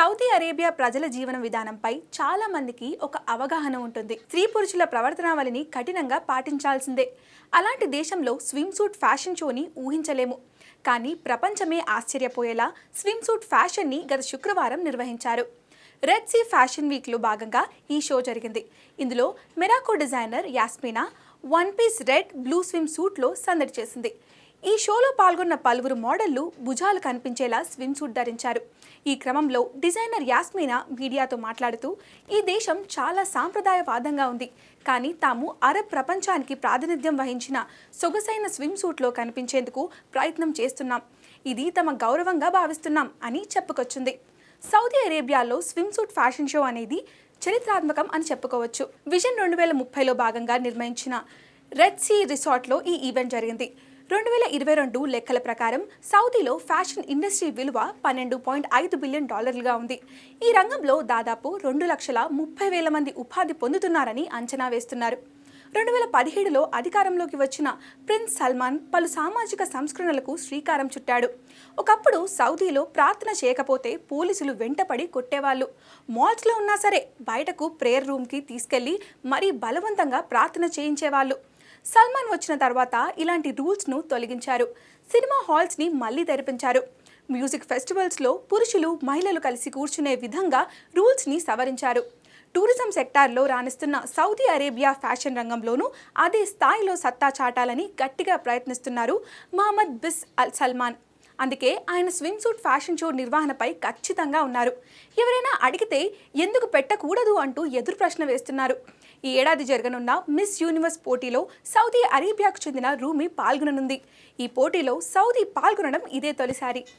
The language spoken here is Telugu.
సౌదీ అరేబియా ప్రజల జీవన విధానంపై చాలా మందికి ఒక అవగాహన ఉంటుంది. స్త్రీ పురుషుల ప్రవర్తనావళిని కఠినంగా పాటించాల్సిందే. అలాంటి దేశంలో స్విమ్ సూట్ ఫ్యాషన్ షోని ఊహించలేము. కానీ ప్రపంచమే ఆశ్చర్యపోయేలా స్విమ్ సూట్ ఫ్యాషన్ని గత శుక్రవారం నిర్వహించారు. రెడ్ సీ ఫ్యాషన్ వీక్లో భాగంగా ఈ షో జరిగింది. ఇందులో Morocco designer Yasmina one piece red blue swim సూట్లో సందడి చేసింది. ఈ షోలో పాల్గొన్న పలువురు మోడళ్ళు భుజాలు కనిపించేలా స్విమ్ సూట్ ధరించారు. ఈ క్రమంలో డిజైనర్ యాస్మినా మీడియాతో మాట్లాడుతూ ఈ దేశం చాలా సాంప్రదాయవాదంగా ఉంది కానీ తాము అరబ్ ప్రపంచానికి ప్రాతినిధ్యం వహించిన సొగసైన స్విమ్ సూట్లో కనిపించేందుకు ప్రయత్నం చేస్తున్నాం. ఇది తమ గౌరవంగా భావిస్తున్నాం అని చెప్పుకొచ్చింది. సౌదీ అరేబియాలో స్విమ్ సూట్ ఫ్యాషన్ షో అనేది చరిత్రాత్మకం అని చెప్పుకోవచ్చు. విజన్ రెండు వేల ముప్పైలో భాగంగా నిర్మించిన రెడ్ సీ రిసార్ట్లో ఈ ఈవెంట్ జరిగింది. రెండు వేల ఇరవై రెండు లెక్కల ప్రకారం సౌదీలో ఫ్యాషన్ ఇండస్ట్రీ విలువ పన్నెండు పాయింట్ ఐదు బిలియన్ డాలర్లుగా ఉంది. ఈ రంగంలో దాదాపు రెండు లక్షల ముప్పై వేల మంది ఉపాధి పొందుతున్నారని అంచనా వేస్తున్నారు. రెండు వేల పదిహేడులో అధికారంలోకి వచ్చిన ప్రిన్స్ సల్మాన్ పలు సామాజిక సంస్కరణలకు శ్రీకారం చుట్టాడు. ఒకప్పుడు సౌదీలో ప్రార్థన చేయకపోతే పోలీసులు వెంటపడి కొట్టేవాళ్ళు. మాల్స్లో ఉన్నా సరే బయటకు ప్రేయర్ రూమ్కి తీసుకెళ్ళి మరీ బలవంతంగా ప్రార్థన చేయించేవాళ్ళు. సల్మాన్ వచ్చిన తర్వాత ఇలాంటి రూల్స్ను తొలగించారు. సినిమా హాల్స్ని మళ్ళీ తెరిపించారు. మ్యూజిక్ ఫెస్టివల్స్లో పురుషులు మహిళలు కలిసి కూర్చునే విధంగా రూల్స్ని సవరించారు. టూరిజం సెక్టార్లో రాణిస్తున్న సౌదీ అరేబియా ఫ్యాషన్ రంగంలోనూ అదే స్థాయిలో సత్తా చాటాలని గట్టిగా ప్రయత్నిస్తున్నారు మహమ్మద్ బిస్ అల్ సల్మాన్. అందుకే ఆయన స్విమ్ సూట్ ఫ్యాషన్ షో నిర్వహణపై ఖచ్చితంగా ఉన్నారు. ఎవరైనా అడిగితే ఎందుకు పెట్టకూడదు అంటూ ఎదురు ప్రశ్న వేస్తున్నారు. ఈ ఏడాది జరగనున్న మిస్ యూనివర్స్ పోటీలో సౌదీ అరేబియాకు చెందిన రూమి పాల్గొననుంది. ఈ పోటీలో సౌదీ పాల్గొనడం ఇదే తొలిసారి.